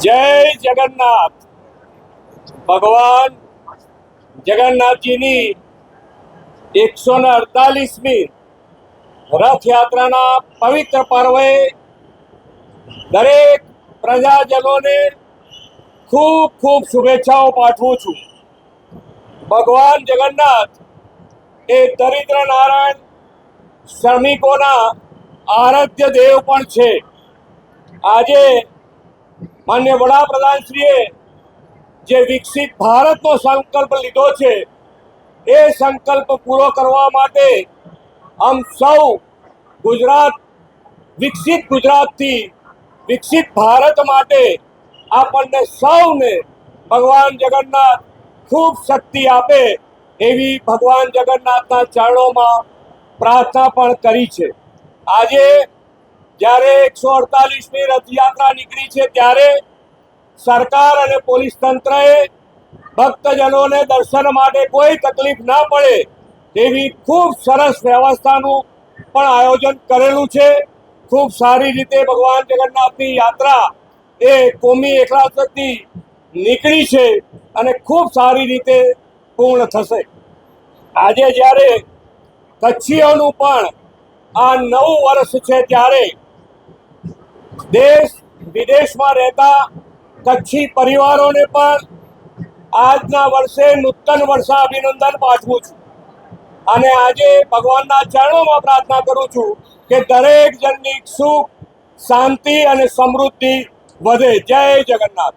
જય જગન્નાથ ભગવાન જગન્નાથજીની એકસો ને અડતાલીસમી રથયાત્રાના પવિત્ર પર્વે દરેક પ્રજાજનોને ખૂબ ખૂબ શુભેચ્છાઓ પાઠવું છું ભગવાન જગન્નાથ એ દરિદ્ર નારાયણ શ્રમિકોના આરાધ્ય દેવ પણ છે આજે માન્ય વડાપ્રધાનશ્રીએ જે વિકસિત ભારતનો સંકલ્પ લીધો છે, એ સંકલ્પ પૂરો કરવા માટે આમ સૌ ગુજરાત, વિકસિત ગુજરાતથી વિકસિત ભારત માટે આપણને સૌને ભગવાન જગન્નાથ ખૂબ શક્તિ આપે એવી ભગવાન જગન્નાથના ચરણોમાં પ્રાર્થના પણ કરી છે. આજે જ્યારે એકસો અડતાલીસની રથયાત્રા નીકળી છે, ત્યારે સરકાર અને પોલીસ તંત્રએ ભક્તજનોને દર્શન માટે કોઈ તકલીફ ના પડે તેવી ખૂબ સરસ વ્યવસ્થાનું પણ આયોજન કરેલું છે. ખૂબ સારી રીતે ભગવાન જગન્નાથની યાત્રા એ કોમી એકલાસથી નીકળી છે અને ખૂબ સારી રીતે પૂર્ણ થશે. આજે જ્યારે કચ્છીઓનું પણ આ નવું વર્ષ છે ત્યારે દેશ વિદેશમાં રહેતા કચ્છી પરિવારોને પણ આજના વર્ષે નૂતન વર્ષા અભિનંદન પાઠવું છું. અને આજે ભગવાનના ચરણોમાં પ્રાર્થના કરું છું કે દરેક જણની સુખ, શાંતિ અને સમૃદ્ધિ વધે. જય જગન્નાથ.